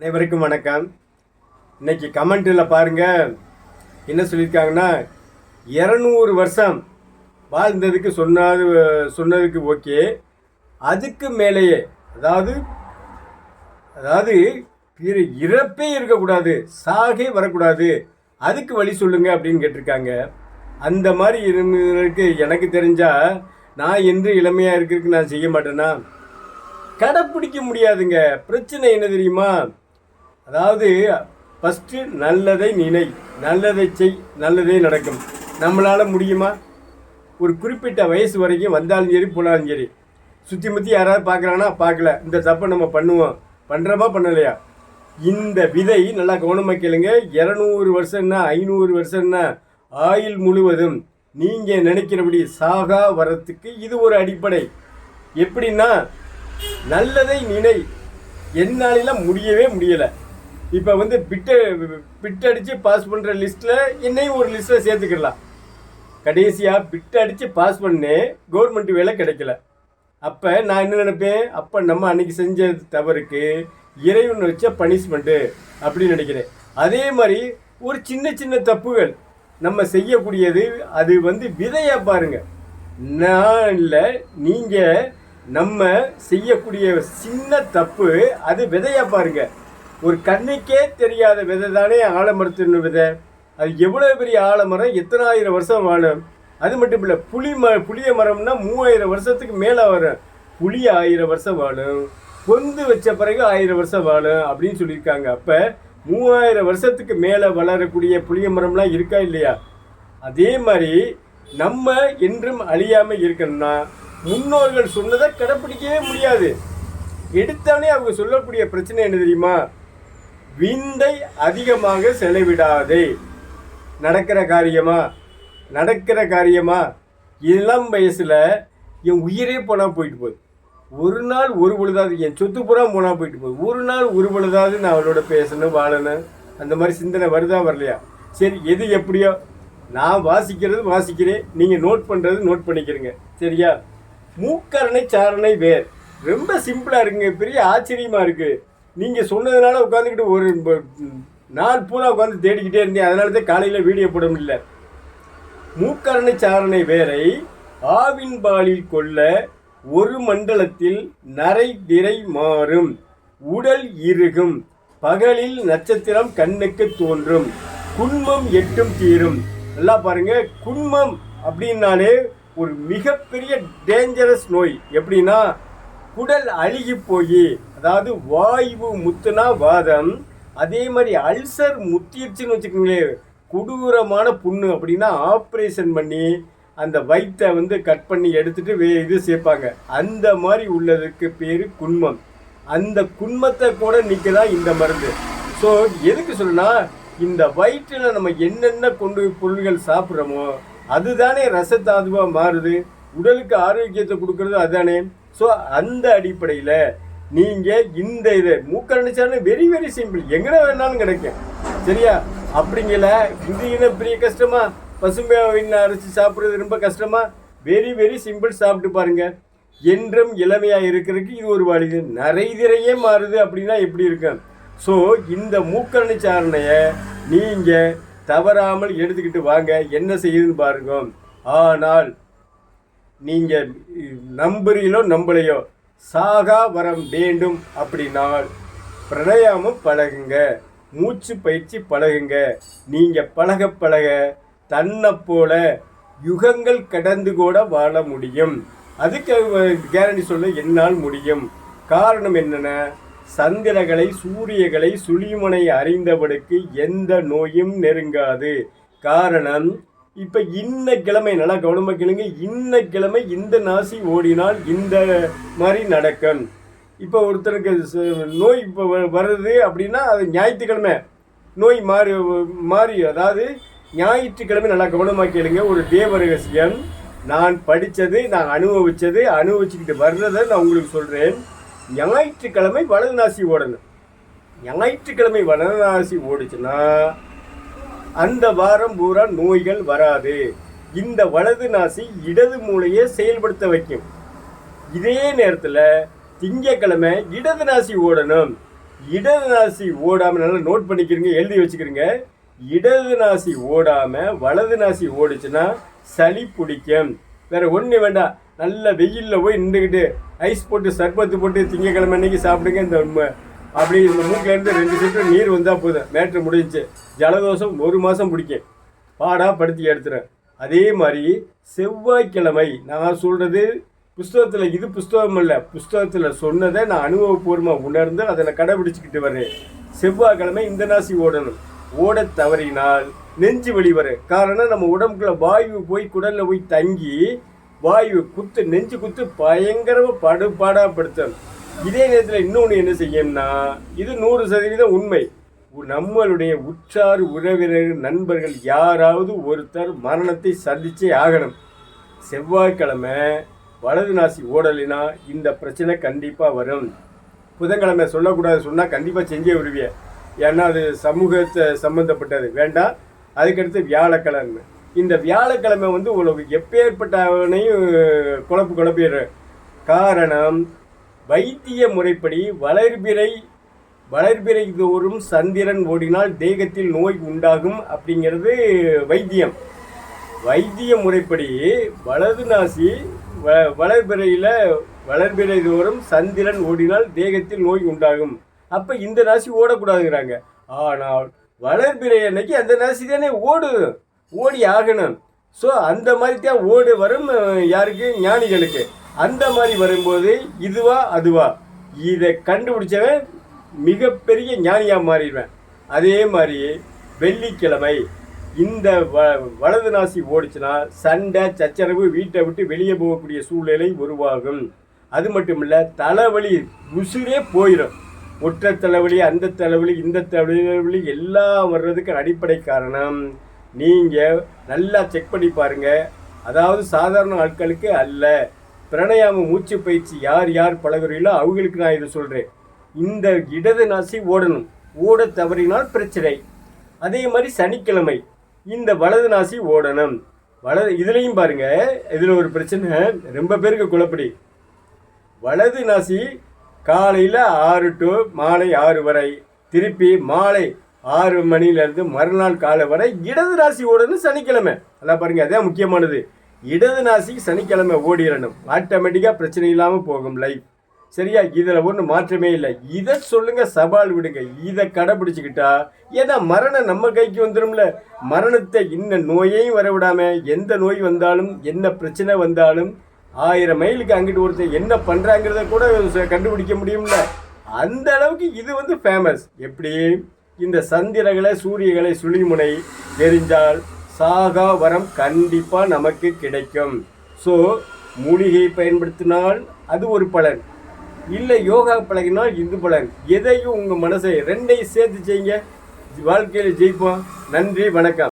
அனைவருக்கும் வணக்கம். இன்னைக்கு கமெண்ட்டில் பாருங்க என்ன சொல்லியிருக்காங்கன்னா இரநூறு வருஷம் வாழ்ந்ததுக்கு சொன்னது சொன்னதுக்கு ஓகே. அதுக்கு மேலேயே அதாவது அதாவது பிற இறப்பே இருக்கக்கூடாது சாகே வரக்கூடாது. அதுக்கு வழி சொல்லுங்க அப்படின்னு கேட்டிருக்காங்க. அந்த மாதிரி இருந்ததுக்கு எனக்கு தெரிஞ்சால் நான் என்று இளமையாக இருக்கிறதுக்கு நான் செய்ய மாட்டேன்னா கடைப்பிடிக்க முடியாதுங்க. பிரச்சனை என்ன தெரியுமா? அதாவது ஃபஸ்ட்டு நல்லதை நினை நல்லதை செய் நல்லதே நடக்கும். நம்மளால் முடியுமா? ஒரு குறிப்பிட்ட வயசு வரைக்கும் வந்தாலும் சரி போனாலும் சரி. சுற்றி முற்றி யாராவது பார்க்குறாங்கன்னா பார்க்கல. இந்த தப்பை நம்ம பண்ணுவோம். பண்ணுறோமா பண்ணலையா? இந்த விதை நல்லா கவனமாக கேளுங்க. இரநூறு வருஷம்னா ஐநூறு வருஷம்னா ஆயுள் முழுவதும் நீங்கள் நினைக்கிறபடி சாகா வரத்துக்கு இது ஒரு அடிப்படை. எப்படின்னா நல்லதை நினை. என்னாலெல்லாம் முடியவே முடியலை. இப்போ வந்து பிட்டு பிட் அடித்து பாஸ் பண்ணுற லிஸ்ட்டில் என்னையும் ஒரு லிஸ்ட்டில் சேர்த்துக்கிடலாம். கடைசியாக பிட் அடித்து பாஸ் பண்ணேன் கவர்மெண்ட் வேலை கிடைக்கல. அப்போ நான் என்ன நினைப்பேன்? அப்போ நம்ம அன்னைக்கு செஞ்ச தவறுக்கு இறைவன் வச்ச பனிஷ்மெண்ட்டு அப்படின்னு நினைக்கிறேன். அதே மாதிரி ஒரு சின்ன சின்ன தப்புகள் நம்ம செய்யக்கூடியது அது வந்து விதையாக பாருங்கள் நான் இல்லை நீங்கள் நம்ம செய்யக்கூடிய சின்ன தப்பு அது விதையாக பாருங்கள் ஒரு கண்ணுக்கே தெரியாத விதை தானே ஆலமரத்தின் விதை. அது எவ்வளோ பெரிய ஆலமரம்? எத்தனாயிரம் வருஷம் வாழும்? அது மட்டும் இல்லை புளி ம புளிய மரம்னா மூவாயிரம் வருஷத்துக்கு மேலே வரும். புளி ஆயிரம் வருஷம் வாழும். பொந்து வச்ச பிறகு ஆயிரம் வருஷம் வாழும் அப்படின்னு சொல்லியிருக்காங்க. அப்போ மூவாயிரம் வருஷத்துக்கு மேலே வளரக்கூடிய புளிய மரம்லாம் இருக்கா இல்லையா? அதே மாதிரி நம்ம என்றும் அழியாமல் இருக்கணும்னா முன்னோர்கள் சொன்னதை கடைப்பிடிக்கவே முடியாது. எடுத்தவனே அவங்க சொல்லக்கூடிய பிரச்சனை என்ன தெரியுமா? விந்தை அதிகமாக செலவிடாதே. நடக்கிற காரியமா? நடக்கிற காரியமா? இளம் வயசில் என் உயிரே போனால் போயிட்டு போகுது. ஒரு நாள் ஒரு பொழுதாவது என் சொத்து பூரா போனால் போயிட்டு போகுது. ஒரு நாள் ஒரு பொழுதாவது நான் அவளோட பேசணும் வாழணும் அந்த மாதிரி சிந்தனை வருதா வரலையா? சரி எது எப்படியோ? நான் வாசிக்கிறது வாசிக்கிறேன். நீங்கள் நோட் பண்ணுறது நோட் பண்ணிக்கிறீங்க. சரியா? மூக்கரணை சாரணை வேர். ரொம்ப சிம்பிளாக இருக்குங்க. பெரிய ஆச்சரியமாக இருக்குது நீங்கள் சொன்னதுனால உட்காந்துக்கிட்டு ஒரு நாள் பூரா உட்காந்து தேடிக்கிட்டே இருந்தேன். அதனால தான் காலையில் வீடியோ போட முடியல. மூக்கரணை சாரணை வேரை ஆவின் பாலில் கொள்ள ஒரு மண்டலத்தில் நரை திரை மாறும். உடல் இறுகும். பகலில் நட்சத்திரம் கண்ணுக்கு தோன்றும். குன்மம் எட்டும் தீரும். நல்லா பாருங்க. குன்மம் அப்படின்னாலே ஒரு மிகப்பெரிய டேஞ்சரஸ் நோய். எப்படின்னா குடல் அழுகி போய் அதாவது வாயு முத்துனா வாதம் அதே மாதிரி அல்சர் முத்திடுச்சுன்னு வச்சுக்கோங்களேன் கொடூரமான புண்ணு அப்படின்னா ஆப்ரேஷன் பண்ணி அந்த வயிற்றை வந்து கட் பண்ணி எடுத்துட்டு வே இது சேர்ப்பாங்க. அந்த மாதிரி உள்ளதுக்கு பேர் குன்மம் அந்த குன்மத்தை கூட நிற்க தான் இந்த மருந்து. ஸோ எதுக்கு சொல்லுனா இந்த வயிற்றில் நம்ம என்னென்ன கொண்டு பொருள்கள் சாப்பிட்றோமோ அதுதானே ரசத்தாதுவாக மாறுது. உடலுக்கு ஆரோக்கியத்தை கொடுக்கறது அதானே? ஸோ அந்த அடிப்படையில் நீங்கள் இந்த இதை மூக்கரணிச்சாலும் வெரி வெரி சிம்பிள் எங்கே வேணாலும் கிடைக்கும். சரியா? அப்படிங்கல இது என்ன பெரிய கஷ்டமா? பசுமையாவின் அரைச்சி சாப்பிட்றது ரொம்ப கஷ்டமா? வெரி வெரி சிம்பிள் சாப்பிட்டு பாருங்க. என்றும் இளமையாக இருக்கிறதுக்கு இது ஒரு வழி. நரைதிரையே மாறுது அப்படின்னா எப்படி இருக்கும்? ஸோ இந்த மூக்கரணி சாரணையை நீங்கள் தவறாமல் எடுத்துக்கிட்டு வாங்க. என்ன செய்யுதுன்னு பாருங்க. ஆனால் நீங்கள் நம்புறீங்களோ நம்பலையோ சாகா வரம் வேண்டும் அப்படின்னால் பிரணயாமம் பழகுங்க மூச்சு பயிற்சி பழகுங்க. நீங்கள் பழக பழக தன்னை போல யுகங்கள் கடந்து கூட வாழ முடியும். அதுக்கு கேரண்டி சொல்ல என்னால் முடியும். காரணம் என்னென்ன? சந்திரகளை சூரியகளை சுழிமனை அறிந்தவனுக்கு எந்த நோயும் நெருங்காது. காரணம் இப்போ இன்ன கிழமை நல்லா கவனமாக கேளுங்க. இன்ன கிழமை இந்த நாசி ஓடினால் இந்த மாதிரி நடக்கும். இப்போ ஒருத்தருக்கு நோய் இப்போ வருது அப்படின்னா அது ஞாயிற்றுக்கிழமை. நோய் மாறி மாறி அதாவது ஞாயிற்றுக்கிழமை நல்லா கவனமாக கேளுங்க. ஒரு தேவ ரகசியம் நான் படித்தது நான் அனுபவித்தது அனுபவிச்சுக்கிட்டு வர்றதை நான் உங்களுக்கு சொல்கிறேன் ஞாயிற்றுக்கிழமை வலது நாசி ஓடணும். ஞாயிற்றுக்கிழமை வலது நாசி ஓடுச்சுன்னா அந்த வாரம் பூரா நோய்கள் வராது. இந்த வலது நாசி இடது மூளையை செயல்படுத்த வைக்கும். இதே நேரத்தில் திங்கக்கிழமை இடது நாசி ஓடணும். இடது நாசி ஓடாமல் நல்லா நோட் பண்ணிக்கிறீங்க எழுதி வச்சுக்கிறீங்க. இடது நாசி ஓடாமல் வலது நாசி ஓடுச்சுன்னா சளி பிடிக்கும். வேற ஒன்று வேண்டாம். நல்ல வெயிலில் போய் நின்றுக்கிட்டு ஐஸ் போட்டு சர்பத்து போட்டு திங்கக்கிழமை அன்னைக்கு சாப்பிடுங்க. இந்த அப்படி இந்த மூக்கிலேருந்து ரெண்டு லிட்டர் நீர் வந்தால் போதும். மேட்ரு முடிஞ்சு. ஜலதோஷம் ஒரு மாதம் பிடிக்கும். பாடா படுத்தி எடுத்துறேன். அதே மாதிரி செவ்வாய்க்கிழமை நான் சொல்கிறது புஸ்தகத்தில் இது புஸ்தகம் இல்லை. புஸ்தகத்தில் சொன்னதை நான் அனுபவபூர்வமாக உணர்ந்து அதை நான் கடைபிடிச்சிக்கிட்டு வர்றேன். செவ்வாய்க்கிழமை இந்த நாசி ஓடணும். ஓட தவறினால் நெஞ்சு வலி வரும். காரணம் நம்ம உடம்புக்குள்ள வாயு போய் குடலில் போய் தங்கி வாயு குத்து நெஞ்சு குத்து பயங்கரமாக படுபாடாப்படுத்தும் இதே நேரத்தில் இன்னொன்று என்ன செய்யும்னா இது நூறு சதவீதம் உண்மை. நம்மளுடைய உற்றார் உறவினர்கள் நண்பர்கள் யாராவது ஒருத்தர் மரணத்தை சந்திச்சே ஆகணும். செவ்வாய்க்கிழமை வலது நாசி ஓடலைனா இந்த பிரச்சனை கண்டிப்பாக வரும். புதன்கிழமை சொல்லக்கூடாது சொன்னால் கண்டிப்பாக செஞ்சே விடுவிய ஏன்னா அது சமூகத்தை சம்மந்தப்பட்டது வேண்டாம் அதுக்கடுத்து வியாழக்கிழமை. இந்த வியாழக்கிழமை வந்து உங்களுக்கு எப்பேற்பட்டவனையும் குழப்பு குழப்பிடுற காரணம் வைத்திய முறைப்படி வளர்பிறை வளர்பிறை தோறும் சந்திரன் ஓடினால் தேகத்தில் நோய் உண்டாகும் அப்படிங்கிறது வைத்தியம். வைத்திய முறைப்படி வலது நாசி வ வளர்பிறையில் வளர்பிறை தோறும் சந்திரன் ஓடினால் தேகத்தில் நோய் உண்டாகும். அப்போ இந்த நாசி ஓடக்கூடாதுங்கிறாங்க. ஆனால் வளர்பிறை அன்னைக்கு அந்த நாசி தானே ஓடும் ஓடி ஆகணும். ஸோ அந்த மாதிரி தான் ஓடு வரும் யாருக்கு? ஞானிகளுக்கு. அந்த மாதிரி வரும்போது இதுவா அதுவா? இதை கண்டுபிடிச்சவன் மிகப்பெரிய ஞானியாக மாறிடுவேன். அதே மாதிரி வெள்ளிக்கிழமை இந்த வ வலது நாசி ஓடிச்சுன்னா சண்டை சச்சரவு வீட்டை விட்டு வெளியே போகக்கூடிய சூழ்நிலை உருவாகும். அது மட்டும் இல்லை தலைவலி உசுரே போயிடும் ஒற்றை தலைவலி அந்த தலைவலி இந்த தலைவலி எல்லாம் வர்றதுக்கு அடிப்படை காரணம். நீங்கள் நல்லா செக் பண்ணி பாருங்கள் அதாவது சாதாரண ஆட்களுக்கு அல்ல. பிரணயாம மூச்சு பயிற்சி யார் யார் பழகுறீங்களோ அவங்களுக்கு நான் இதை சொல்கிறேன் இந்த இடது நாசி ஓடணும். ஓட தவறினால் பிரச்சனை. அதே மாதிரி சனிக்கிழமை. இந்த வலது நாசி ஓடணும். வலது இதுலேயும் பாருங்க இதில் ஒரு பிரச்சனை. ரொம்ப பேருக்கு குழப்படி. வலது நாசி காலையில் ஆறு டு மாலை ஆறு வரை. திருப்பி மாலை ஆறு மணிலேருந்து மறுநாள் காலை வரை இடது நாசி ஓடணும் சனிக்கிழமை. நல்லா பாருங்கள் அதான் முக்கியமானது. இடது நாசி சனிக்கிழமை ஓடிடணும் ஆட்டோமேட்டிக்காக பிரச்சனை இல்லாமல் போகும் லைஃப் சரியா? இதில் ஒன்றும் மாற்றமே இல்லை. இதை சொல்லுங்க சவால் விடுங்க. இதை கடைபிடிச்சிக்கிட்டா ஏன்னா மரணம் நம்ம கைக்கு வந்துடும்ல மரணத்தை இன்ன நோயையும் வர எந்த நோய் வந்தாலும் என்ன பிரச்சனை வந்தாலும் ஆயிரம் மைலுக்கு அங்கிட்டு ஒருத்தர் என்ன பண்ணுறாங்கிறத கூட ச- கண்டுபிடிக்க முடியும்ல. அந்த அளவுக்கு இது வந்து ஃபேமஸ் எப்படி? இந்த சந்திரகளை சூரியகளை சுழிமுனை தெரிஞ்சால் சாகா வரம் கண்டிப்பாக நமக்கு கிடைக்கும். ஸோ மூலிகையை பயன்படுத்தினால் அது ஒரு பலன். இல்லை யோகா பழகினால் இது பலன். எதையும் உங்கள் மனசை ரெண்டையும் சேர்த்து செய்யுங்க. வாழ்க்கையில் ஜெயிப்போம். நன்றி வணக்கம்.